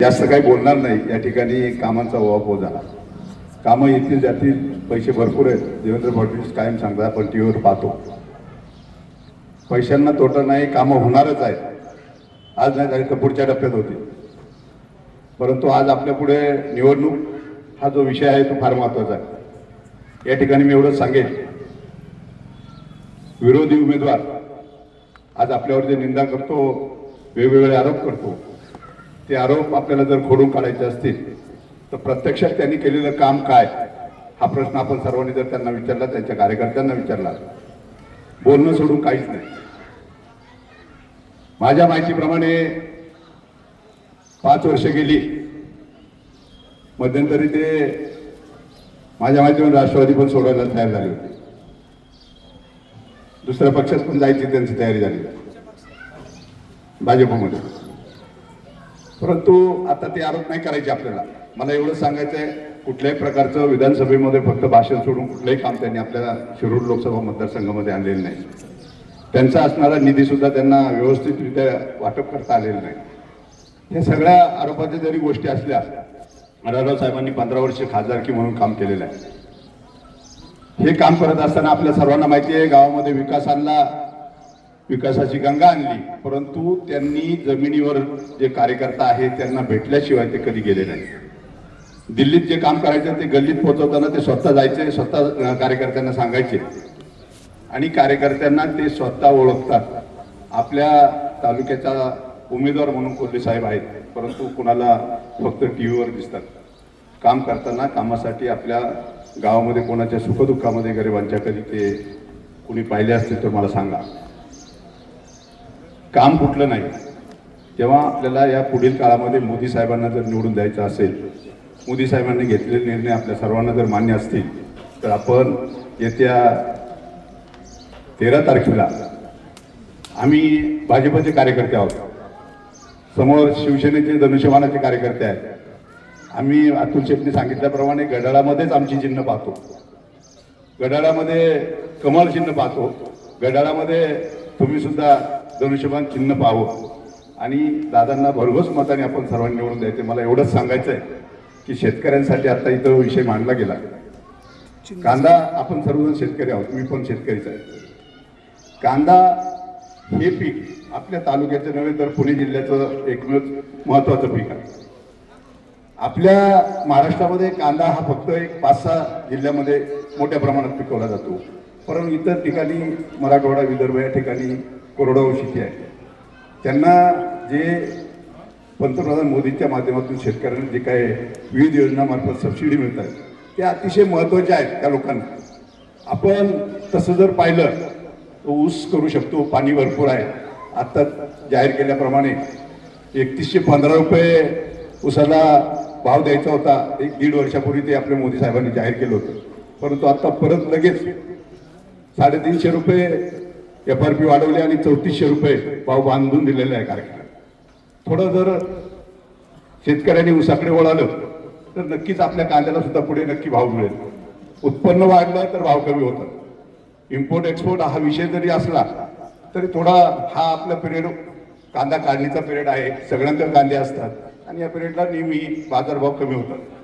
जास्त काही बोलणार नाही. या ठिकाणी कामांचा ओवापोह झाला कामं येतील जातील पैसे भरपूर आहेत. देवेंद्र फडणवीस कायम सांगतात आपण टी व्हीवर पाहतो. पैशांना तोटा नाही कामं होणारच आहेत. आज नाही झाली तर पुढच्या टप्प्यात होती. परंतु आज आपल्या पुढे निवडणूक हा जो विषय आहे तो फार महत्त्वाचा आहे. या ठिकाणी मी एवढंच सांगेन. विरोधी उमेदवार आज आपल्यावर जे निंदा करतो वेगवेगळे आरोप करतो ते आरोप आपल्याला जर खोडून काढायचे असतील तर प्रत्यक्षात त्यांनी केलेलं काम काय? हा प्रश्न आपण सर्वांनी जर त्यांना विचारला त्यांच्या कार्यकर्त्यांना विचारला बोलणं सोडून काहीच नाही. माझ्या माहितीप्रमाणे पाच वर्ष गेली मध्यंतरी ते माझ्या माहितीवर राष्ट्रवादी पण सोडायला तयार झाली होती. दुसऱ्या पक्षात पण जायची त्यांची तयारी झाली. भाजपमध्ये. परंतु आता ते आरोप नाही करायचे आपल्याला. मला एवढं सांगायचं आहे कुठल्याही प्रकारचं विधानसभेमध्ये फक्त भाषण सोडून कुठलंही काम त्यांनी आपल्याला शिरूर लोकसभा मतदारसंघामध्ये आणलेलं नाही. त्यांचा असणारा निधी सुद्धा त्यांना व्यवस्थितरित्या वाटप करता आलेलं नाही. ह्या सगळ्या आरोपाच्या जरी गोष्टी असल्या आढळराव साहेबांनी पंधरा वर्ष खासदारकी म्हणून काम केलेलं आहे. हे काम करत असताना आपल्या सर्वांना माहिती आहे गावामध्ये विकास आणला विकासाची गंगा आणली. परंतु त्यांनी जमिनीवर जे कार्यकर्ता आहेत त्यांना भेटल्याशिवाय ते कधी गेले नाही. दिल्लीत जे काम करायचं ते गल्लीत पोहोचवताना ते स्वतः जायचे स्वतः कार्यकर्त्यांना सांगायचे. आणि कार्यकर्त्यांना ते स्वतः ओळखतात. आपल्या तालुक्याचा उमेदवार म्हणून कोल्हे साहेब आहेत परंतु कुणाला फक्त टी व्हीवर दिसतात. काम करताना कामासाठी आपल्या गावामध्ये कोणाच्या सुखदुःखामध्ये गरिबांच्या कधी ते कुणी पाहिले असतील तर मला सांगा. काम कुठलं नाही. तेव्हा आपल्याला या पुढील काळामध्ये मोदी साहेबांना जर निवडून द्यायचं असेल मोदी साहेबांनी घेतलेले निर्णय आपल्या सर्वांना जर मान्य असतील तर आपण येत्या तेरा तारखेला आम्ही भाजपचे कार्यकर्ते आहोत. समोर शिवसेनेचे धनुष्यमानाचे कार्यकर्ते आहेत. आम्ही अतुल शेटने सांगितल्याप्रमाणे गडाळामध्येच आमची चिन्ह पाहतो. गडाळामध्ये कमळ चिन्ह पाहतो. गडाळामध्ये तुम्ही सुद्धा धनुष्यबान चिन्ह पाहावं. आणि दादांना भरघोस मताने आपण सर्वांनी निवडून द्यायचे. मला एवढंच सांगायचं आहे की शेतकऱ्यांसाठी आता इथं विषय मांडला गेला. कांदा आपण सर्वजण शेतकरी आहोत. मी पण शेतकरीच आहे. कांदा हे पीक आपल्या तालुक्याचं नव्हे तर पुणे जिल्ह्याचं एकमेव महत्वाचं पीक आहे. आपल्या महाराष्ट्रामध्ये कांदा हा फक्त एक पाच सहा जिल्ह्यामध्ये मोठ्या प्रमाणात पिकवला जातो. परंतु इतर ठिकाणी मराठवाडा विदर्भ या ठिकाणी कोरडवाहू शेती आहे. त्यांना जे पंतप्रधान मोदींच्या माध्यमातून शेतकऱ्यांना जे काय विविध योजनामार्फत सबसिडी मिळतात ते अतिशय महत्त्वाचे आहेत त्या लोकांना. आपण तसं जर पाहिलं तर ऊस करू शकतो पाणी भरपूर आहे. आत्ता जाहीर केल्याप्रमाणे एकतीसशे पंधरा रुपये ऊसाला भाव द्यायचा होता एक दीड वर्षापूर्वी ते आपल्या मोदी साहेबांनी जाहीर केलं होतं. परंतु आत्ता परत लगेच साडेतीनशे रुपये एफ आर पी वाढवले आणि चौतीसशे रुपये भाव बांधून दिलेले आहे कारखान्यात. थोडं जर शेतकऱ्यांनी उसाकडे वळालं तर नक्कीच आपल्या कांद्याला सुद्धा पुढे नक्की भाव मिळेल. उत्पन्न वाढलं तर भाव कमी होतात. इम्पोर्ट एक्सपोर्ट हा विषय जरी असला तरी थोडा हा आपला पिरियड कांदा काढणीचा पिरियड आहे. सगळ्यांकडे कांदे असतात. आणि या पिरियडला नेहमी बाजारभाव कमी होतात.